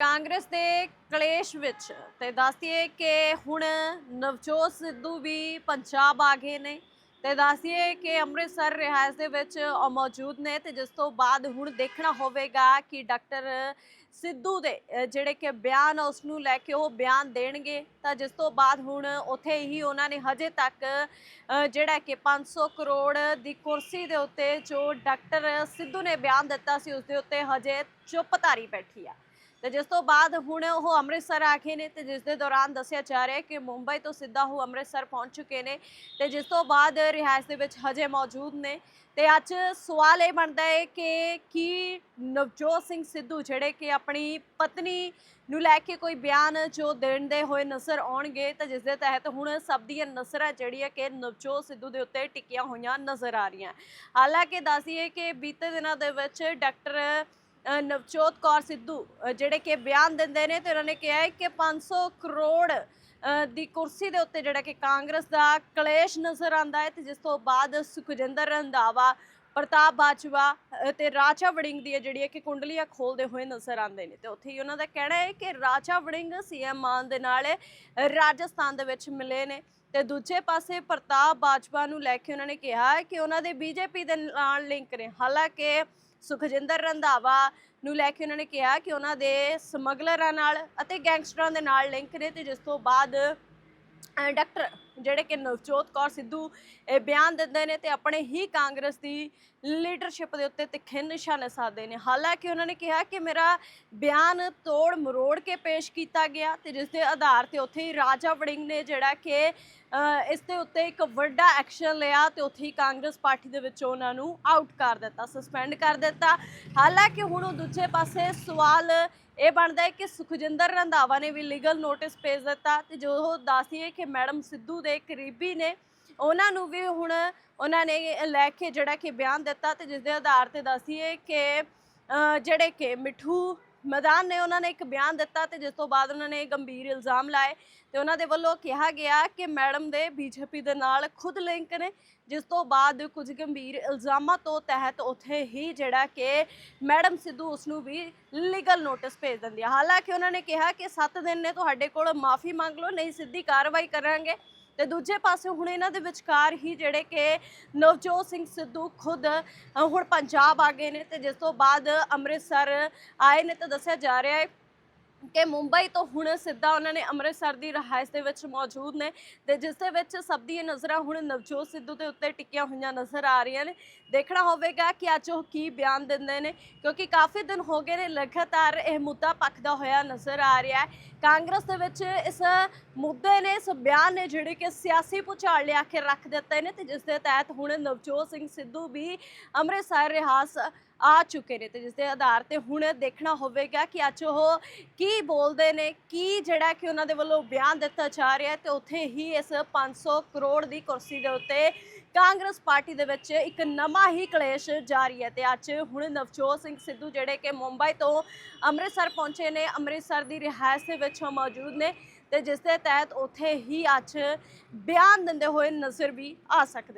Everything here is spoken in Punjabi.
ਕਾਂਗਰਸ ਦੇ ਕਲੇਸ਼ ਵਿੱਚ ਤੇ ਦੱਸਦੀਏ ਕਿ ਹੁਣ ਨਵਜੋਤ ਸਿੱਧੂ ਵੀ ਪੰਜਾਬ ਆ ਗਏ ਨੇ ਤੇ ਦੱਸਦੀਏ ਕਿ ਅੰਮ੍ਰਿਤਸਰ ਰਿਹਾਇਸ਼ ਦੇ ਵਿੱਚ ਉਹ ਮੌਜੂਦ ਨੇ ਤੇ ਜਿਸ ਤੋਂ ਬਾਅਦ ਹੁਣ ਦੇਖਣਾ ਹੋਵੇਗਾ ਕਿ ਡਾਕਟਰ ਸਿੱਧੂ ਦੇ ਜਿਹੜੇ ਕਿ ਬਿਆਨ ਆ ਉਸ ਨੂੰ ਲੈ ਕੇ ਉਹ ਬਿਆਨ ਦੇਣਗੇ। ਤਾਂ ਜਿਸ ਤੋਂ ਬਾਅਦ ਹੁਣ ਉੱਥੇ ਹੀ ਉਹਨਾਂ ਨੇ ਹਜੇ ਤੱਕ ਜਿਹੜਾ ਕਿ 500 ਕਰੋੜ ਦੀ ਕੁਰਸੀ ਦੇ ਉੱਤੇ ਜੋ ਡਾਕਟਰ ਸਿੱਧੂ ਨੇ ਬਿਆਨ ਦਿੱਤਾ ਸੀ, ਉਸ ਦੇ ਉੱਤੇ ਹਜੇ ਚੁੱਪ ਧਾਰੀ ਬੈਠੀ ਆ। ਤੇ ਜਿਸ ਤੋਂ ਬਾਅਦ ਹੁਣ ਉਹ ਅੰਮ੍ਰਿਤਸਰ ਆ ਗਏ ਨੇ ਤੇ ਜਿਸ ਦੇ ਦੌਰਾਨ ਦੱਸਿਆ ਜਾ ਰਿਹਾ ਕਿ ਮੁੰਬਈ ਤੋਂ ਸਿੱਧਾ ਉਹ ਅੰਮ੍ਰਿਤਸਰ ਪਹੁੰਚ ਚੁੱਕੇ ਨੇ ਤੇ ਜਿਸ ਤੋਂ ਬਾਅਦ ਰਿਹਾਇਸ਼ ਦੇ ਵਿੱਚ ਹਜੇ ਮੌਜੂਦ ਨੇ। ਤੇ ਅੱਜ ਸਵਾਲ ਇਹ ਬਣਦਾ ਹੈ ਕਿ ਕੀ ਨਵਜੋਤ ਸਿੰਘ ਸਿੱਧੂ ਜਿਹੜੇ ਕਿ ਆਪਣੀ ਪਤਨੀ ਨੂੰ ਲੈ ਕੇ ਕੋਈ ਬਿਆਨ ਜੋ ਦੇਣਦੇ ਹੋਏ ਨਜ਼ਰ ਆਉਣਗੇ ਤਾਂ ਜਿਸ ਦੇ ਤਹਿਤ ਹੁਣ ਸਭ ਦੀਆਂ ਨਜ਼ਰਾਂ ਜਿਹੜੀਆਂ ਕਿ ਨਵਜੋਤ ਸਿੱਧੂ ਦੇ ਉੱਤੇ ਟਿਕੀਆਂ ਹੋਈਆਂ ਨਜ਼ਰ ਆ ਰਹੀਆਂ। ਹਾਲਾਂਕਿ ਦੱਸੀਏ ਕਿ ਬੀਤੇ ਦਿਨਾਂ ਦੇ ਵਿੱਚ ਡਾਕਟਰ ਨਵਜੋਤ ਕੌਰ ਸਿੱਧੂ ਜਿਹੜੇ ਕਿ ਬਿਆਨ ਦਿੰਦੇ ਨੇ ਤੇ ਉਹਨਾਂ ਨੇ ਕਿਹਾ ਹੈ ਕਿ 500 ਕਰੋੜ ਦੀ ਕੁਰਸੀ ਦੇ ਉੱਤੇ ਜਿਹੜਾ ਕਿ ਕਾਂਗਰਸ ਦਾ ਕਲੇਸ਼ ਨਜ਼ਰ ਆਂਦਾ ਹੈ ਤੇ ਜਿਸ ਤੋਂ ਬਾਅਦ ਸੁਖਜਿੰਦਰ ਰੰਧਾਵਾ ਪ੍ਰਤਾਪ ਬਾਜਵਾ ਅ, ਤੇ ਰਾਜਾ ਵੜਿੰਗ ਦੀ ਜਿਹੜੀ ਹੈ ਕਿ ਕੁੰਡਲੀਆਂ ਖੋਲਦੇ ਹੋਏ ਨਜ਼ਰ ਆਉਂਦੇ ਨੇ। ਤੇ ਉੱਥੇ ਹੀ ਉਹਨਾਂ ਦਾ ਕਹਿਣਾ ਹੈ ਕਿ ਰਾਜਾ ਵੜਿੰਗ ਸੀਐਮ ਮਾਨ ਦੇ ਨਾਲ ਰਾਜਸਥਾਨ ਦੇ ਵਿੱਚ ਮਿਲੇ ਨੇ। ਤੇ ਦੂਜੇ ਪਾਸੇ ਪ੍ਰਤਾਪ ਬਾਜਵਾ ਨੂੰ ਲੈ ਕੇ ਉਹਨਾਂ ਨੇ ਕਿਹਾ ਕਿ ਉਹਨਾਂ ਦੇ ਬੀਜੇਪੀ ਦੇ ਨਾਲ ਲਿੰਕ ਨੇ। ਹਾਲਾਂਕਿ ਸੁਖਜਿੰਦਰ ਰੰਧਾਵਾ ਨੂੰ ਲੈ ਕੇ ਉਹਨਾਂ ਨੇ ਕਿਹਾ ਕਿ ਉਹਨਾਂ ਦੇ ਸਮਗਲਰਾਂ ਨਾਲ ਅਤੇ ਗੈਂਗਸਟਰਾਂ ਦੇ ਨਾਲ ਲਿੰਕ ਨੇ ਤੇ ਜਿਸ ਤੋਂ ਬਾਅਦ, ਅਹ, ਡਾਕਟਰ ਜਿਹੜੇ ਕਿ ਨਵਜੋਤ ਕੌਰ ਸਿੱਧੂ, ਇਹ ਬਿਆਨ ਦਿੰਦੇ ਨੇ ਤੇ ਆਪਣੇ ਹੀ ਕਾਂਗਰਸ ਦੀ ਲੀਡਰਸ਼ਿਪ ਦੇ ਉੱਤੇ ਤਿੱਖੇ ਨਿਸ਼ਾਨੇ ਸਾਧਦੇ ਨੇ। ਹਾਲਾਂਕਿ ਉਹਨਾਂ ਨੇ ਕਿਹਾ ਕਿ ਮੇਰਾ ਬਿਆਨ ਤੋੜ ਮਰੋੜ ਕੇ ਪੇਸ਼ ਕੀਤਾ ਗਿਆ ਤੇ ਜਿਸ ਦੇ ਆਧਾਰ ਤੇ ਉੱਥੇ ਹੀ ਰਾਜਾ ਵੜਿੰਗ ਨੇ ਜਿਹੜਾ ਕਿ ਇਸ ਦੇ ਉੱਤੇ ਇੱਕ ਵੱਡਾ ਐਕਸ਼ਨ ਲਿਆ ਤੇ ਉੱਥੇ ਹੀ ਕਾਂਗਰਸ ਪਾਰਟੀ ਦੇ ਵਿੱਚ ਉਹਨਾਂ ਨੂੰ ਆਊਟ ਕਰ ਦਿੱਤਾ ਸਸਪੈਂਡ ਕਰ ਦਿੱਤਾ। ਹਾਲਾਂਕਿ ਹੁਣ ਉਹ ਦੂਜੇ ਪਾਸੇ ਸਵਾਲ ਇਹ ਬਣਦਾ ਹੈ ਕਿ ਸੁਖਜਿੰਦਰ ਰੰਧਾਵਾ ਨੇ ਵੀ ਲੀਗਲ ਨੋਟਿਸ ਭੇਜ ਦਿੱਤਾ ਤੇ ਜੋ ਉਹ ਦੱਸਦੀ ਹੈ ਕਿ ਮੈਡਮ ਸਿੱਧੂ ਦੇ ਕਰੀਬੀ ਨੇ, ਉਹਨਾਂ ਨੂੰ ਵੀ ਹੁਣ ਉਹਨਾਂ ਨੇ ਲੈ ਕੇ ਜਿਹੜਾ ਕਿ ਬਿਆਨ ਦਿੱਤਾ ਤੇ ਜਿਸ ਦੇ ਆਧਾਰ ਤੇ ਦੱਸਦੀ ਕਿ ਜਿਹੜੇ ਕਿ ਮਿੱਠੂ ਮੈਦਾਨ ਨੇ ਉਹਨਾਂ ਨੇ ਇੱਕ ਬਿਆਨ ਦਿੱਤਾ ਤੇ ਜਿਸ ਤੋਂ ਬਾਅਦ ਉਹਨਾਂ ਨੇ ਗੰਭੀਰ ਇਲਜ਼ਾਮ ਲਾਏ ਤੇ ਉਹਨਾਂ ਦੇ ਵੱਲੋਂ ਕਿਹਾ ਗਿਆ ਕਿ ਮੈਡਮ ਦੇ ਬੀਜੇਪੀ ਦੇ ਨਾਲ ਖੁਦ ਲਿੰਕ ਨੇ, ਜਿਸ ਤੋਂ ਬਾਅਦ ਕੁਝ ਗੰਭੀਰ ਇਲਜ਼ਾਮਾਂ ਤੋਂ ਤਹਿਤ ਉੱਥੇ ਹੀ ਜਿਹੜਾ ਕਿ ਮੈਡਮ ਸਿੱਧੂ ਉਸ ਨੂੰ ਵੀ ਲੀਗਲ ਨੋਟਿਸ ਭੇਜ ਦਿੰਦੀ ਹੈ ਹਾਲਾਂਕਿ ਉਹਨਾਂ ਨੇ ਕਿਹਾ ਕਿ 7 ਦਿਨ ਨੇ, ਤੁਹਾਡੇ ਕੋਲ ਮਾਫੀ ਮੰਗ ਲਓ, ਨਹੀਂ ਸਿੱਧੀ ਕਾਰਵਾਈ ਕਰਾਂਗੇ। ਤੇ ਦੂਜੇ ਪਾਸੇ ਹੁਣ ਇਹਨਾਂ ਦੇ ਵਿਚਕਾਰ ਹੀ ਜਿਹੜੇ ਕਿ ਨਵਜੋਤ ਸਿੰਘ ਸਿੱਧੂ ਖੁਦ ਹੁਣ ਪੰਜਾਬ ਆ ਗਏ ਨੇ ਤੇ ਜਿਸ ਤੋਂ ਬਾਅਦ ਅੰਮ੍ਰਿਤਸਰ ਆਏ ਨੇ ਤਾਂ ਦੱਸਿਆ ਜਾ ਰਿਹਾ ਹੈ ਕਿ ਮੁੰਬਈ ਤੋਂ ਹੁਣ ਸਿੱਧਾ ਉਹਨਾਂ ਨੇ ਅੰਮ੍ਰਿਤਸਰ ਦੀ ਰਿਹਾਇਸ਼ ਦੇ ਵਿੱਚ ਮੌਜੂਦ ਨੇ ਤੇ ਜਿਸ ਦੇ ਵਿੱਚ ਸਭ ਦੀਆਂ ਨਜ਼ਰਾਂ ਹੁਣ ਨਵਜੋਤ ਸਿੱਧੂ ਦੇ ਉੱਤੇ ਟਿਕੀਆਂ ਹੋਈਆਂ ਨਜ਼ਰ ਆ ਰਹੀਆਂ ਨੇ। ਦੇਖਣਾ ਹੋਵੇਗਾ ਕਿ ਅੱਜ ਉਹ ਕੀ ਬਿਆਨ ਦਿੰਦੇ ਨੇ, ਕਿਉਂਕਿ ਕਾਫੀ ਦਿਨ ਹੋ ਗਏ ਨੇ ਲਗਾਤਾਰ ਇਹ ਮੁੱਦਾ ਪੱਕਦਾ ਹੋਇਆ ਨਜ਼ਰ ਆ ਰਿਹਾ ਹੈ। ਕਾਂਗਰਸ ਦੇ ਵਿੱਚ ਇਸ ਮੁੱਦੇ ਨੇ, ਇਸ ਬਿਆਨ ਨੇ ਜਿਹੜੇ ਕਿ ਸਿਆਸੀ ਭੁਚਾਲ ਲਿਆ ਕੇ ਰੱਖ ਦਿੱਤੇ ਨੇ ਤੇ ਜਿਸ ਦੇ ਤਹਿਤ ਹੁਣ ਨਵਜੋਤ ਸਿੰਘ ਸਿੱਧੂ ਵੀ ਅੰਮ੍ਰਿਤਸਰ ਰਿਹਾਸ ਆ ਚੁੱਕੇ ਨੇ ਤੇ ਜਿਸ ਦੇ ਆਧਾਰ ਤੇ ਹੁਣ ਦੇਖਣਾ ਹੋਵੇਗਾ ਕਿ ਅੱਜ ਉਹ ਕੀ ਬੋਲਦੇ ਨੇ, ਕੀ ਜਿਹੜਾ ਕਿ ਉਹਨਾਂ ਦੇ ਵੱਲੋਂ ਬਿਆਨ ਦਿੱਤਾ ਜਾ ਰਿਹਾ ਹੈ ਤੇ ਉੱਥੇ ਹੀ ਇਸ 500 ਕਰੋੜ ਦੀ ਕੁਰਸੀ ਦੇ ਉੱਤੇ ਕਾਂਗਰਸ ਪਾਰਟੀ ਦੇ ਵਿੱਚ ਇੱਕ ਨਵਾਂ ਹੀ ਕਲੇਸ਼ ਜਾਰੀ ਹੈ ਤੇ ਅੱਜ ਹੁਣ ਨਵਜੋਤ ਸਿੰਘ ਸਿੱਧੂ ਜਿਹੜੇ ਕਿ ਮੁੰਬਈ ਤੋਂ ਅੰਮ੍ਰਿਤਸਰ ਪਹੁੰਚੇ ਨੇ, ਅੰਮ੍ਰਿਤਸਰ ਦੀ ਰਿਹਾਇਸ਼ ਦੇ ਵਿੱਚ ਮੌਜੂਦ ਨੇ ਤੇ ਜਿਸ ਦੇ ਤਹਿਤ ਉੱਥੇ ਹੀ ਅੱਜ ਬਿਆਨ ਦਿੰਦੇ ਹੋਏ ਨਜ਼ਰ ਵੀ ਆ ਸਕਦੇ